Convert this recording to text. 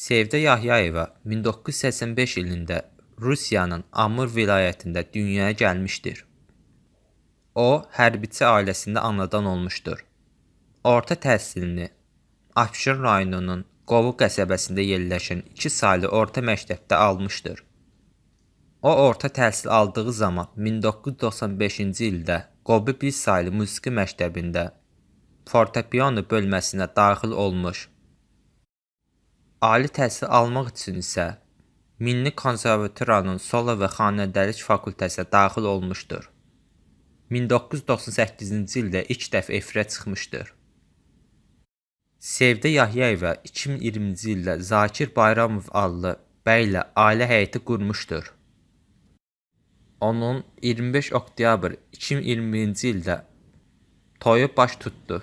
Sevdə Yahyayeva 1985 ilində Rusiyanın Amur vilayətində dünyaya gəlmişdir. O, hərbiçi ailəsində anadan olmuşdur. Orta təhsilini Abşeron rayonunun Qovu qəsəbəsində yerləşən 2 saylı orta məktəbdə almışdır. O orta təhsil aldığı zaman 1995-ci ildə Qobu 1 saylı musiqi məktəbində fortepiano bölməsinə daxil olmuş. Ali təhsil almaq üçün isə Milli Konservatoriyanın solo və xanəndəlik fakültəsinə daxil olmuşdur. 1998-ci ildə ilk dəfə efirə çıxmışdır. Sevdə Yahyayeva 2020-ci ildə Zakir Bayramov adlı bəylə ailə həyati qurmuşdur. Onun 25 oktyabr 2021-ci ildə toyu baş tutdu.